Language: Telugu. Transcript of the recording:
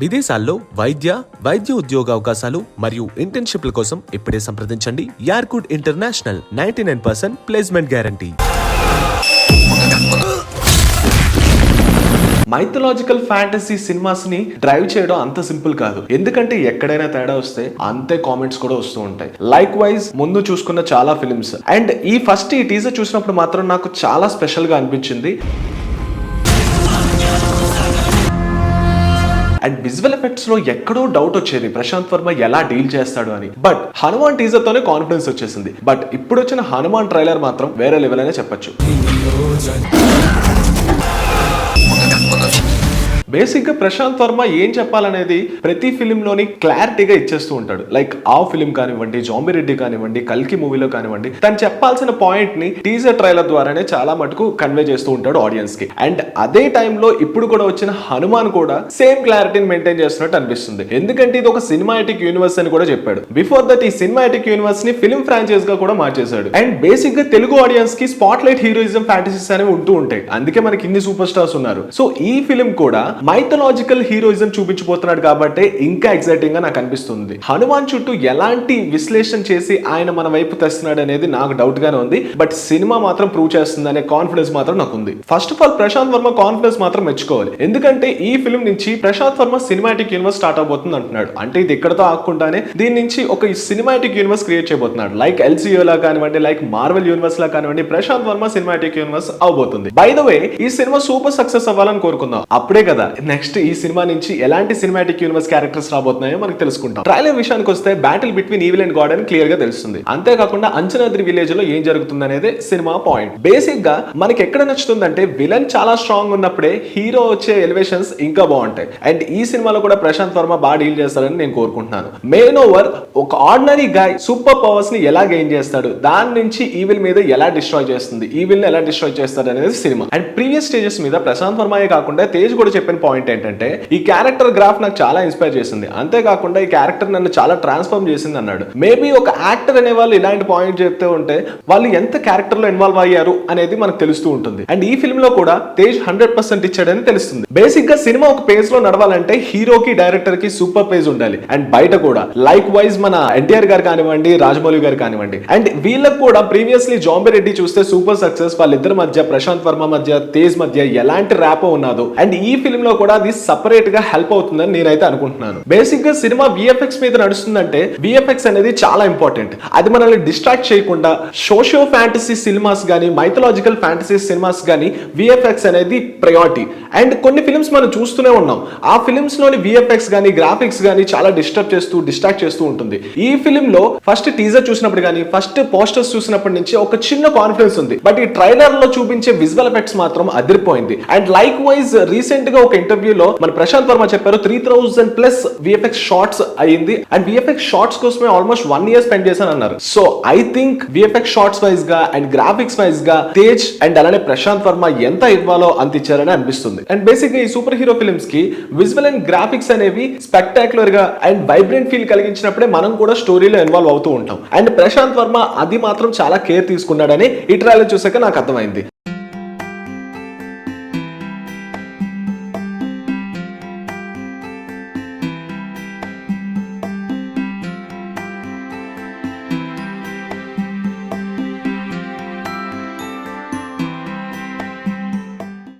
విదేశాల్లో వైద్య వైద్య ఉద్యోగ అవకాశాలు మరియు ఇంటర్న్షిప్ల కోసం ఇప్పుడే సంప్రదించండి. యార్కుడ్ international ninety nine percent placement guarantee. Mythological fantasy సినిమాస్ని drive చేయడం అంత సింపుల్ కాదు. ఎందుకంటే ఎక్కడైనా తేడా వస్తే అంతే కామెంట్స్ కూడా వస్తూ ఉంటాయి. లైక్ వైజ్ ముందు చూసుకున్న చాలా ఫిలిమ్స్ అండ్ ఈ ఫస్ట్ ఈ టీజర్ చూసినప్పుడు మాత్రం నాకు చాలా స్పెషల్గా అనిపించింది. అండ్ విజువల్ ఎఫెక్ట్స్లో ఎక్కడో డౌట్ వచ్చేది. ప్రశాంత్ వర్మ ఎలా డీల్ చేస్తాడు అని. బట్ హనుమాన్ టీజర్ తోనే కాన్ఫిడెన్స్ వచ్చేసింది. బట్ ఇప్పుడు వచ్చిన హనుమాన్ ట్రైలర్ మాత్రం వేరే లెవెల్ అనే చెప్పొచ్చు. బేసిక్గా ప్రశాంత్ వర్మ ఏం చెప్పాలనేది ప్రతి ఫిలింలోని క్లారిటీగా ఇచ్చేస్తూ ఉంటాడు. లైక్ ఆ ఫిలిం కానివ్వండి జాంబిరెడ్డి కానివ్వండి కల్కి మూవీలో కానివ్వండి తను చెప్పాల్సిన పాయింట్ని టీజర్ ట్రైలర్ ద్వారానే చాలా మటుకు కన్వే చేస్తూ ఉంటాడు ఆడియన్స్కి అండ్ అదే టైంలో ఇప్పుడు కూడా వచ్చిన హనుమాన్ కూడా సేమ్ క్లారిటీని మెయింటైన్ చేస్తున్నట్టు అనిపిస్తుంది. ఎందుకంటే ఇది ఒక సినిమాటిక్ యూనివర్స్ అని కూడా చెప్పాడు. బిఫోర్ దట్ ఈ సినిమాటిక్ యూనివర్స్ని ఫిలిం ఫ్రాంచైజ్గా కూడా మార్చేశాడు. అండ్ బేసిక్గా తెలుగు ఆడియన్స్కి స్పాట్ లైట్ హీరోయిజం ఫ్యాంటసీస్ అనేవి ఉంటూ ఉంటాయి. అందుకే మనకి ఇన్ని సూపర్ స్టార్స్ ఉన్నారు. సో ఈ ఫిలిం కూడా మైథలాజికల్ హీరోయిజం చూపించబోతున్నాడు కాబట్టి ఇంకా ఎక్సైటింగ్గా నాకు అనిపిస్తుంది. హనుమాన్ చుట్టూ ఎలాంటి విశ్లేషణ చేసి ఆయన మన వైపు తెస్తున్నాడు అనేది నాకు డౌట్ గానే ఉంది. బట్ సినిమా మాత్రం ప్రూవ్ చేస్తుంది అనే కాన్ఫిడెన్స్ మాత్రం నాకు ఉంది. First of all Prashanth Varma confidence మాత్రం మెచ్చుకోవాలి. ఎందుకంటే ఈ ఫిల్మ్ నుంచి Prashanth Varma cinematic universe start అవబోతుంది అంటున్నాడు. అంటే ఇది ఎక్కడతో ఆకుండానే దీని నుంచి ఒక సినిమాటిక్ యూనివర్స్ క్రియేట్ చేయబోతున్నాడు. లైక్ ఎల్సీఓ లా కానివ్వండి లైక్ మార్వెల్ యూనివర్స్ లా కానివ్వండి ప్రశాంత్ వర్మ సినిమాటిక్ యూనివర్స్ అవబోతుంది బై ద వే ఈ సినిమా సూపర్ సక్సెస్ అవ్వాలని కోరుకుందాం. అప్పుడే కదా నెక్స్ట్ ఈ సినిమా నుంచి ఎలాంటి సినిమాటిక్ యూనివర్స్ క్యారెక్టర్స్ రాబోతున్నాయో మనకు తెలుసుకుంటాం. ట్రైలర్ విషయానికి వస్తే battle between evil and god అని క్లియర్గా తెలుస్తుంది. అంతేకాకుండా అంచనాద్రి విలేజ్లో ఏం జరుగుతుంది అనేది సినిమా పాయింట్ బేసిక్గా మనకి ఎక్కడ నచ్చుతుందంటే విలన్ చాలా స్ట్రాంగ్ ఉన్నప్పుడే హీరో వచ్చే ఎలివేషన్స్ ఇంకా బాగుంటాయి. అండ్ ఈ సినిమాలో కూడా ప్రశాంత్ వర్మ బాగా డీల్ చేస్తారని నేను కోరుకుంటున్నాను. మెయిన్ ఓవర్ ఒక ఆర్డినరీ గాయ్ సూపర్ పవర్స్ని ఎలా గెయిన్ చేస్తాడు? దాని నుంచి ఈవిల్ మీద ఎలా డిస్ట్రాయ్ చేస్తుంది? ఈవిల్ని ఎలా డిస్ట్రాయ్ చేస్తాడు అనేది సినిమా అండ్ ప్రీవియస్ స్టేజెస్ మీద ప్రశాంత్ వర్మయే కాకుండా తేజ్ కూడా చెప్పిన పాయింట్ ఏంటంటే ఈ క్యారెక్టర్ గ్రాఫ్ నాకు చాలా ఇన్స్పైర్ చేసింది. అంతేకాకుండా ఈ క్యారెక్టర్ నన్ను చాలా ట్రాన్స్ఫార్మ్ చేసింది అన్నాడు. మేబీ ఒక యాక్టర్ అనే వాళ్ళు ఇలాంటి పాయింట్ చెప్తూ ఉంటే వాళ్ళు ఎంత క్యారెక్టర్లో ఇన్వాల్వ్ అయ్యారు అనేది మనకు తెలుస్తూ ఉంటుంది. అండ్ ఈ ఫిల్మ్లో కూడా తేజ్ హండ్రెడ్ పర్సెంట్ ఇచ్చాడని తెలుస్తుంది. బేసిక్గా సినిమా ఒక పేజ్లో నడవాలంటే హీరోకి డైరెక్టర్కి సూపర్ పేజ్ ఉండాలి. అండ్ బయట కూడా లైక్ వైజ్ మన ఎన్టీఆర్ గారు కానివ్వండి రాజమౌళి గారు కానివ్వండి. అండ్ వీళ్ళకి కూడా ప్రీవియస్లీ జాంబీ రెడ్డి చూస్తే సూపర్ సక్సెస్ వాళ్ళిద్దరి మధ్య ప్రశాంత్ వర్మ మధ్య తేజ్ మధ్య ఎలాంటి ర్యాపో ఉన్నదో. అండ్ ఈ ఫిల్మ్ లో కూడా అది సపరేట్గా హెల్ప్ అవుతుందని నేనైతే అనుకుంటున్నాను. బేసిక్గా సినిమా విఎఫ్ఎక్స్ మీద నడుస్తుందంటే విఎఫ్ఎక్స్ అనేది చాలా ఇంపార్టెంట్ అది మనల్ని డిస్ట్రాక్ట్ చేయకుండా సోషియో ఫ్యాంటసీ సినిమాస్ కానీ మైథలాజికల్ ఫ్యాంటసీ సినిమాస్ కానీ విఎఫ్ఎక్స్ అనేది ప్రయారిటీ అండ్ కొన్ని ఫిల్మ్స్ మనం చూస్తూనే ఉన్నాం. ఆ ఫిల్మ్స్లోని విఎఫ్ఎక్స్ కానీ గ్రాఫిక్స్ కానీ చాలా డిస్టర్బ్ చేస్తూ డిస్ట్రాక్ట్ చేస్తూ ఉంటుంది. ఈ ఫిల్మ్లో ఫస్ట్ టీజర్ చూసినప్పుడు కానీ ఫస్ట్ పోస్టర్స్ చూసినప్పటి నుంచి ఒక చిన్న కాన్ఫిడెన్స్ ఉంది. బట్ ఈ ట్రైలర్లో చూపించే విజువల్ ఎఫెక్ట్స్ మాత్రం అదిరిపోయింది. అండ్ లైక్ వైజ్ రీసెంట్గా ఒక ఒక ఇంటర్వ్యూలో మన ప్రశాంత్ వర్మ చెప్పారు three thousand plus VFX shots అయింది అండ్ విఎఫ్ఎక్స్ షార్ట్స్ కోసమే ఆల్మోస్ట్ వన్ ఇయర్ స్పెండ్ చేశాను అన్నారు. So I think VFX shots వైజ్గా అండ్ గ్రాఫిక్స్ వైజ్గా తేజ్ అండ్ అలానే ప్రశాంత్ వర్మ ఎంత ఇవ్వాలో అంత ఇచ్చారని అనిపిస్తుంది. అండ్ బేసిక్గా ఈ సూపర్ హీరో ఫిల్మ్స్కి విజువల్ అండ్ గ్రాఫిక్స్ అనేవి స్పెక్టాక్యులర్గా అండ్ వైబ్రెంట్ ఫీల్ కలిగించినప్పుడే మనం కూడా స్టోరీలో ఇన్వాల్వ్ అవుతూ ఉంటాం. అండ్ ప్రశాంత్ వర్మ అది మాత్రం చాలా కేర్ తీసుకున్నాడని ఈ ట్రైలర్ చూసాక నాకు అర్థమైంది.